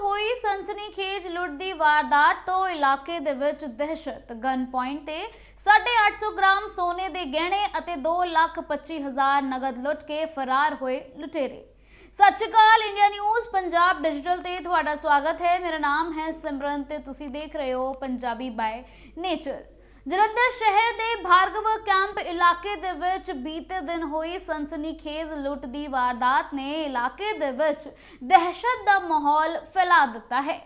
ਹੋਈ ਸਨਸਨੀਖੇਜ ਲੁੱਟ ਦੀ ਵਾਰਦਾਤ ਤੋਂ ਇਲਾਕੇ ਦੇ ਵਿੱਚ ਦਹਿਸ਼ਤ। ਗਨ ਪੁਆਇੰਟ ਤੇ 850 ਗ੍ਰਾਮ ਸੋਨੇ ਦੇ ਗਹਿਣੇ ਅਤੇ 225000 ਨਗਦ ਲੁੱਟ ਕੇ ਫਰਾਰ ਹੋਏ ਲੁਟੇਰੇ। ਸਤਿ ਸ਼੍ਰੀ ਅਕਾਲ, ਇੰਡੀਆ ਨਿਊਜ਼, ਪੰਜਾਬ ਡਿਜੀਟਲ ਤੇ ਤੁਹਾਡਾ ਸਵਾਗਤ ਹੈ। ਮੇਰਾ ਨਾਮ ਹੈ ਸਿਮਰਨ ਤੇ ਤੁਸੀਂ ਦੇਖ ਰਹੇ ਹੋ ਪੰਜਾਬੀ ਬਾਏ ਨੇਚਰ। ਜਲੰਧਰ ਸ਼ਹਿਰ ਦੇ ਭਾਰਗਵ ਕੈਂਪ ਇਲਾਕੇ ਦੇ ਵਿੱਚ ਬੀਤੇ ਦਿਨ ਹੋਈ ਸਨਸਨੀਖੇਜ਼ ਲੁੱਟ ਦੀ ਵਾਰਦਾਤ ਨੇ ਇਲਾਕੇ ਦੇ ਵਿੱਚ ਦਹਿਸ਼ਤ ਦਾ ਮਾਹੌਲ ਫੈਲਾ ਦਿੱਤਾ ਹੈ।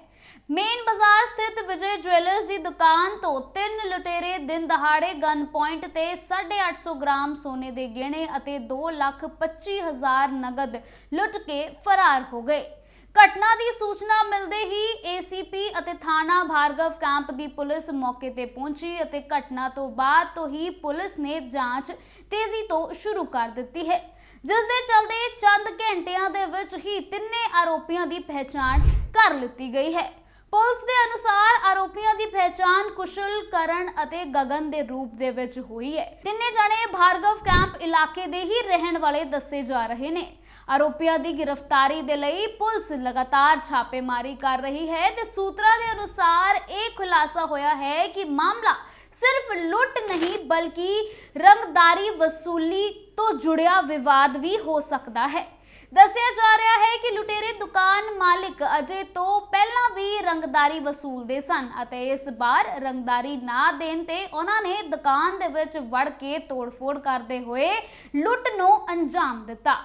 ਮੇਨ ਬਾਜ਼ਾਰ ਸਥਿਤ ਵਿਜੇ ਜੁਐਲਰਸ ਦੀ ਦੁਕਾਨ ਤੋਂ ਤਿੰਨ ਲੁਟੇਰੇ ਦਿਨ ਦਹਾੜੇ ਗਨ ਪੁਆਇੰਟ ਤੇ 850 ਗ੍ਰਾਮ ਸੋਨੇ ਦੇ ਗਹਿਣੇ ਅਤੇ 225000 ਨਗਦ ਲੁੱਟ ਕੇ ਫਰਾਰ ਹੋ ਗਏ। ਘਟਨਾ ਦੀ ਸੂਚਨਾ ਮਿਲਦੇ ਹੀ ਏਸੀਪੀ ਅਤੇ ਥਾਣਾ ਭਾਰਗਵ ਕੈਂਪ ਦੀ ਪੁਲਿਸ ਮੌਕੇ ਤੇ ਪਹੁੰਚੀ ਅਤੇ ਘਟਨਾ ਤੋਂ ਬਾਅਦ ਤੋਂ ਹੀ ਪੁਲਿਸ ਨੇ ਜਾਂਚ ਤੇਜ਼ੀ ਤੋਂ ਸ਼ੁਰੂ ਕਰ ਦਿੱਤੀ ਹੈ। ਜਿਸ ਦੇ ਚਲਦੇ ਚੰਦ ਘੰਟਿਆਂ ਦੇ ਵਿੱਚ ਹੀ ਤਿੰਨੇ ਆਰੋਪੀਆਂ ਦੀ ਪਹਿਚਾਣ ਕਰ ਲਿੱਤੀ ਗਈ ਹੈ। ਪੁਲਿਸ ਦੇ ਅਨੁਸਾਰ ਆਰੋਪੀਆਂ ਦੀ ਪਹਿਚਾਣ ਕੁਸ਼ਲ ਕਰਨ ਅਤੇ ਗਗਨ ਦੇ ਰੂਪ ਦੇ ਵਿੱਚ ਹੋਈ ਹੈ। ਤਿੰਨੇ ਜਣੇ ਭਾਰਗਵ ਕੈਂਪ ਇਲਾਕੇ ਦੇ ਹੀ ਰਹਿਣ ਵਾਲੇ ਦੱਸੇ ਜਾ ਰਹੇ ਨੇ। ਆਰੋਪੀਆਂ ਦੀ ਗ੍ਰਿਫਤਾਰੀ ਦੇ ਲਈ ਪੁਲਿਸ ਲਗਾਤਾਰ ਛਾਪੇਮਾਰੀ ਕਰ ਰਹੀ ਹੈ ਤੇ ਸੂਤਰਾਂ ਦੇ ਅਨੁਸਾਰ ਇਹ ਖੁਲਾਸਾ ਹੋਇਆ ਹੈ ਕਿ ਮਾਮਲਾ ਸਿਰਫ ਲੁੱਟ ਨਹੀਂ ਬਲਕਿ ਰੰਗਦਾਰੀ ਵਸੂਲੀ ਤੋਂ ਜੁੜਿਆ ਵਿਵਾਦ ਵੀ ਹੋ ਸਕਦਾ ਹੈ। ਦੱਸਿਆ ਜਾ ਰਿਹਾ ਹੈ ਕਿ ਲੁਟੇਰੇ ਦੁਕਾਨ ਮਾਲਿਕ ਅਜੇ ਤੋਂ ਪਹਿਲਾਂ ਵੀ ਰੰਗਦਾਰੀ ਵਸੂਲਦੇ ਸਨ ਅਤੇ ਇਸ ਵਾਰ ਰੰਗਦਾਰੀ ਨਾ ਦੇਣ ਤੇ ਉਹਨਾਂ ਨੇ ਦੁਕਾਨ ਦੇ ਵਿੱਚ ਵੜ ਕੇ ਤੋੜਫੋੜ ਕਰਦੇ ਹੋਏ ਲੁੱਟ ਨੂੰ ਅੰਜਾਮ ਦਿੱਤਾ।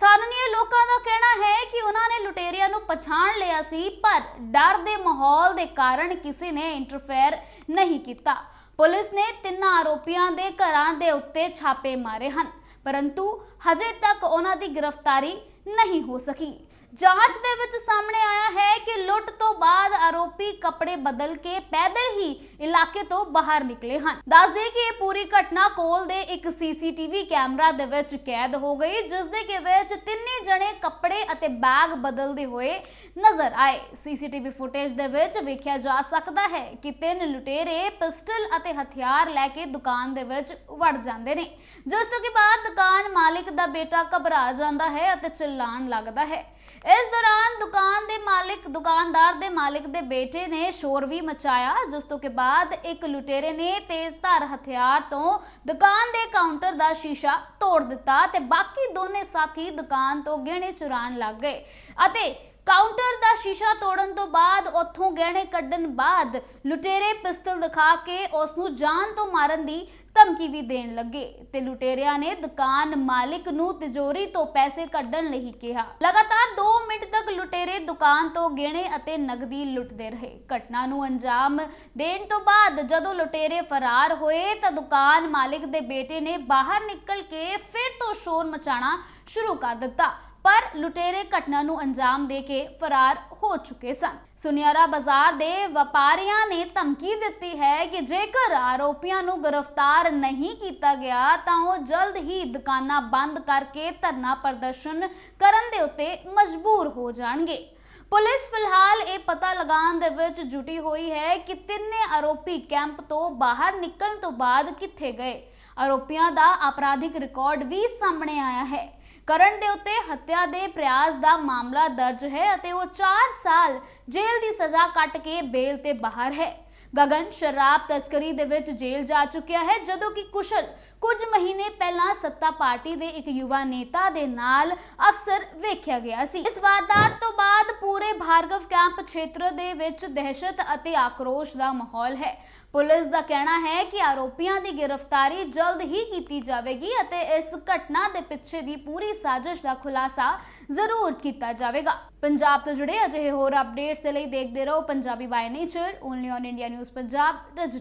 ਸਥਾਨੀय ਲੋਕਾਂ ਦਾ ਕਹਿਣਾ ਹੈ ਕਿ ਉਹਨਾਂ ਨੇ ਲੁਟੇਰਿਆਂ ਨੂੰ ਪਛਾਣ ਲਿਆ ਸੀ, ਪਰ ਡਰ ਦੇ ਮਾਹੌਲ ਦੇ ਕਾਰਨ ਕਿਸੇ ਨੇ ਇੰਟਰਫੇਅਰ ਨਹੀਂ ਕੀਤਾ। ਪੁਲਿਸ ਨੇ ਤਿੰਨਾਂ ਆਰੋਪੀਆਂ ਦੇ ਘਰਾਂ ਦੇ ਉੱਤੇ ਛਾਪੇ ਮਾਰੇ ਹਨ, ਪਰੰਤੂ ਹਜੇ ਤੱਕ ਉਹਨਾਂ ਦੀ ਗ੍ਰਿਫਤਾਰੀ ਨਹੀਂ ਹੋ ਸਕੀ। ਜਾਂਚ ਦੇ ਵਿੱਚ ਸਾਹਮਣੇ ਆਇਆ ਹੈ ਕਿ ਲੁੱਟ ਤੋਂ ਬਾਅਦ ਆਰੋਪੀ ਕੱਪੜੇ ਬਦਲ ਕੇ ਪੈਦਲ ਹੀ ਇਲਾਕੇ ਤੋਂ ਬਾਹਰ ਨਿਕਲੇ ਹਨ। ਦੱਸਦੇ ਕਿ ਇਹ ਪੂਰੀ ਘਟਨਾ ਕੋਲ ਦੇ ਇੱਕ ਸੀਸੀਟੀਵੀ ਕੈਮਰਾ ਦੇ ਵਿੱਚ ਕੈਦ ਹੋ ਗਈ, ਜਿਸ ਦੇ ਕਿ ਵਿੱਚ ਤਿੰਨੇ ਜਣੇ ਕੱਪੜੇ ਅਤੇ ਬੈਗ ਬਦਲਦੇ ਹੋਏ ਨਜ਼ਰ ਆਏ। ਸੀਸੀਟੀਵੀ ਫੁਟੇਜ ਦੇ ਵਿੱਚ ਵੇਖਿਆ ਜਾ ਸਕਦਾ ਹੈ ਕਿ ਤਿੰਨ ਲੁਟੇਰੇ ਪਿਸਟਲ ਅਤੇ ਹਥਿਆਰ ਲੈ ਕੇ ਦੁਕਾਨ ਦੇ ਵਿੱਚ ਵੜ ਜਾਂਦੇ ਨੇ, ਜਿਸ ਤੋਂ ਕਿ ਬਾਅਦ ਦੁਕਾਨ ਮਾਲਕ ਦਾ ਬੇਟਾ ਘਬਰਾ ਜਾਂਦਾ ਹੈ ਅਤੇ ਚਿল্লাਣ ਲੱਗਦਾ ਹੈ। ਇਸ ਦੌਰਾਨ ਦੁਕਾਨ ਦੇ ਮਾਲਕ, ਦੁਕਾਨਦਾਰ ਦੇ ਮਾਲਕ ਦੇ ਬੇਟੇ ਨੇ ਸ਼ੋਰ ਵੀ ਮਚਾਇਆ, ਜਿਸ ਤੋਂ ਕਿ ਬਾਅਦ ਇੱਕ ਲੁਟੇਰੇ ਨੇ ਤੇਜ਼ਧਾਰ ਹਥਿਆਰ ਤੋਂ ਦੁਕਾਨ ਦੇ ਕਾਊਂਟਰ ਦਾ ਸ਼ੀਸ਼ਾ ਤੋੜ ਦਿੱਤਾ ਤੇ ਬਾਕੀ ਦੋਨੇ ਸਾਥੀ ਦੁਕਾਨ ਤੋਂ ਗਹਿਣੇ ਚੁਰਾਉਣ ਲੱਗ ਗਏ ਅਤੇ ਕਾਊਂਟਰ ਦਾ ਸ਼ੀਸ਼ਾ ਤੋੜਨ ਤੋਂ ਬਾਅਦ ਉੱਥੋਂ ਗਹਿਣੇ ਕੱਢਣ ਬਾਅਦ ਲੁਟੇਰੇ ਪਿਸਤਲ ਦਿਖਾ ਕੇ ਉਸ ਨੂੰ ਜਾਨ ਤੋਂ ਮਾਰਨ ਦੀ ਧਮਕੀ ਵੀ ਦੇਣ ਲੱਗੇ ਤੇ ਲੁਟੇਰਿਆਂ ਨੇ ਦੁਕਾਨ ਮਾਲਿਕ ਨੂੰ ਤਿਜੋਰੀ ਤੋਂ ਪੈਸੇ ਕੱਢਣ ਲਈ ਕਿਹਾ। ਲਗਾਤਾਰ 2 ਮਿੰਟ ਤੱਕ ਲੁਟੇਰੇ ਦੁਕਾਨ ਤੋਂ ਗਹਿਣੇ ਅਤੇ ਨਗਦੀ ਲੁੱਟਦੇ ਰਹੇ। ਘਟਨਾ ਨੂੰ ਅੰਜਾਮ ਦੇਣ ਤੋਂ ਬਾਅਦ ਜਦੋਂ ਲੁਟੇਰੇ ਫਰਾਰ ਹੋਏ ਤਾਂ ਦੁਕਾਨ ਮਾਲਿਕ ਦੇ ਬੇਟੇ ਨੇ ਬਾਹਰ ਨਿਕਲ ਕੇ ਫਿਰ ਤੋਂ ਸ਼ੋਰ ਮਚਾਣਾ ਸ਼ੁਰੂ ਕਰ ਦਿੱਤਾ। ਪਰ ਲੁਟੇਰੇ ਘਟਨਾ ਨੂੰ ਅੰਜਾਮ ਦੇ ਕੇ ਫਰਾਰ ਹੋ ਚੁੱਕੇ ਸਨ। ਸੁਨਿਆਰਾ ਬਾਜ਼ਾਰ ਦੇ ਵਪਾਰੀਆਂ ਨੇ ਧਮਕੀ ਦਿੱਤੀ ਹੈ ਕਿ ਜੇਕਰ ਆਰੋਪੀਆਂ ਨੂੰ ਗ੍ਰਿਫਤਾਰ ਨਹੀਂ ਕੀਤਾ ਗਿਆ, ਤਾਂ ਉਹ ਜਲਦ ਹੀ ਦੁਕਾਨਾਂ ਬੰਦ ਕਰਕੇ ਧਰਨਾ ਪ੍ਰਦਰਸ਼ਨ ਕਰਨ ਦੇ ਉੱਤੇ ਮਜਬੂਰ ਹੋ ਜਾਣਗੇ। ਪੁਲਿਸ ਫਿਲਹਾਲ ਇਹ ਪਤਾ ਲਗਾਉਣ ਦੇ ਵਿੱਚ ਜੁਟੀ ਹੋਈ ਹੈ ਕਿ ਤਿੰਨੇ ਆਰੋਪੀ ਕੈਂਪ ਤੋਂ ਬਾਹਰ ਨਿਕਲਣ ਤੋਂ ਬਾਅਦ ਕਿੱਥੇ ਗਏ। ਆਰੋਪੀਆਂ ਦਾ ਅਪਰਾਧਿਕ ਰਿਕਾਰਡ ਵੀ ਸਾਹਮਣੇ ਆਇਆ ਹੈ। ਕਰਨ ਦੇ ਉੱਤੇ ਹੱਤਿਆ ਦੇ ਪ੍ਰਯਾਸ ਦਾ ਮਾਮਲਾ ਦਰਜ ਹੈ ਅਤੇ ਉਹ 4 ਸਾਲ ਜੇਲ੍ਹ ਦੀ ਸਜ਼ਾ ਕੱਟ ਕੇ ਬੇਲ ਤੇ ਬਾਹਰ ਹੈ। ਗਗਨ ਸ਼ਰਾਬ ਤਸਕਰੀ ਦੇ ਵਿੱਚ ਜੇਲ੍ਹ ਜਾ ਚੁੱਕਿਆ ਹੈ, ਜਦੋਂ ਕਿ ਕੁਸ਼ਲ ਕੁਝ ਮਹੀਨੇ ਪਹਿਲਾਂ ਸੱਤਾ ਪਾਰਟੀ ਦੇ ਇੱਕ ਯੁਵਾ ਨੇਤਾ ਦੇ ਨਾਲ ਅਕਸਰ ਵੇਖਿਆ ਗਿਆ ਸੀ। ਇਸ ਵਾਰਦਾਤ ਤੋਂ ਬਾਅਦ ਪੂਰੇ ਭਾਰਗਵ ਕੈਂਪ ਖੇਤਰ ਦੇ ਵਿੱਚ ਦਹਿਸ਼ਤ ਅਤੇ ਆਕਰੋਸ਼ ਦਾ ਮਾਹੌਲ ਹੈ। ਪੁਲਿਸ ਦਾ ਕਹਿਣਾ ਹੈ ਕਿ ਆਰੋਪੀਆਂ ਦੀ ਗ੍ਰਿਫਤਾਰੀ ਜਲਦ ਹੀ ਕੀਤੀ ਜਾਵੇਗੀ ਅਤੇ ਇਸ ਘਟਨਾ ਦੇ ਪਿੱਛੇ ਦੀ ਪੂਰੀ ਸਾਜ਼ਿਸ਼ ਦਾ ਖੁਲਾਸਾ ਜ਼ਰੂਰ ਕੀਤਾ ਜਾਵੇਗਾ। ਪੰਜਾਬ ਤੋਂ ਜੁੜੇ ਅਜਿਹੇ ਹੋਰ ਅਪਡੇਟਸ ਦੇ ਲਈ ਦੇਖਦੇ ਰਹੋ Punjabi by nature only on India news Punjab digital